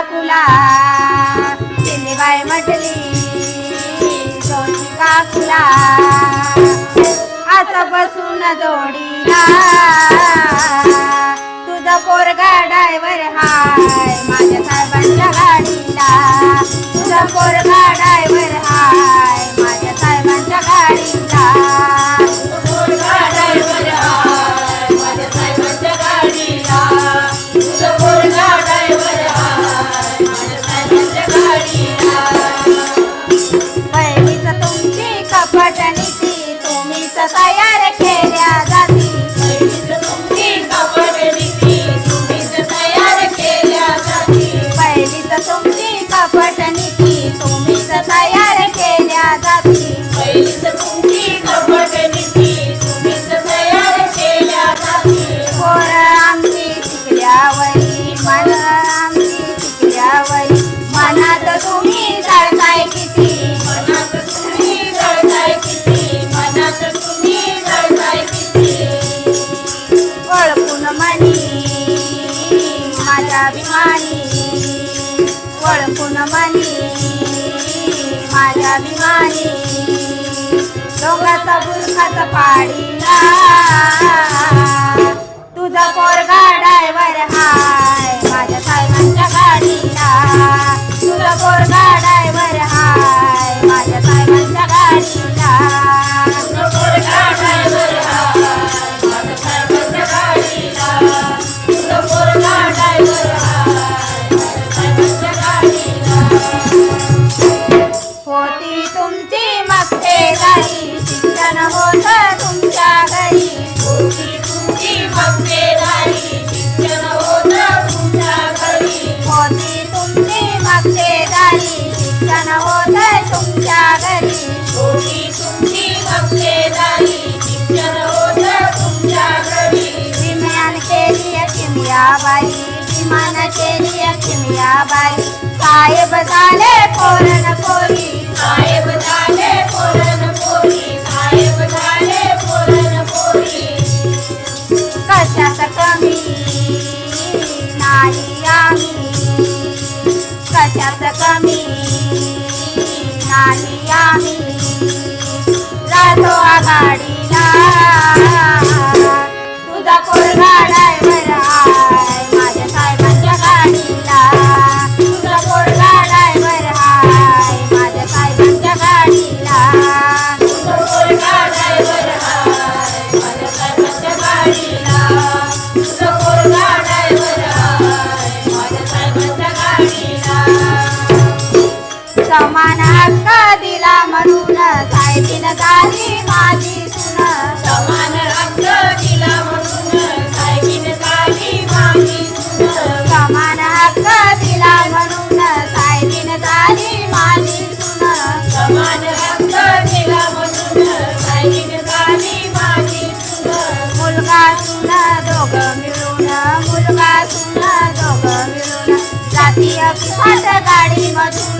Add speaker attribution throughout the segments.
Speaker 1: काकुला bye म्हटली दोन्ही काकुला आता बसून जोडीला तुझं पोरगा डायव्हर हाय माझ्या साहेबांच्या गाडीला. तुझा पोरगा माझ्या भिमानी डोंगाचा बुरखाच पाडीला तुझा पोरगा डायवर हाय. माझ्या साहेबांच्या गाडी तुम्ही पक्षेदारी शिक्षण होत तुमच्या विमान केली चिमयाबाई विमान केली चिमयाबाई साहेब झाले पोर? फाट गाडी मधून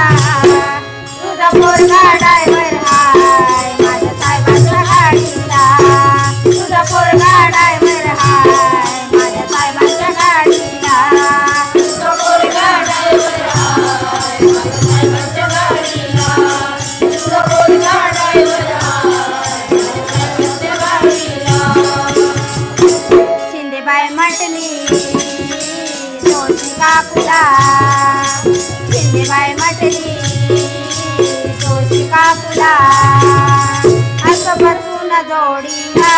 Speaker 1: काकुला. शिंदेबाई म्हटली जोशी काकुला असं बसून जोडीला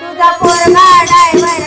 Speaker 1: तुझा पोरगा ड्रायव्हर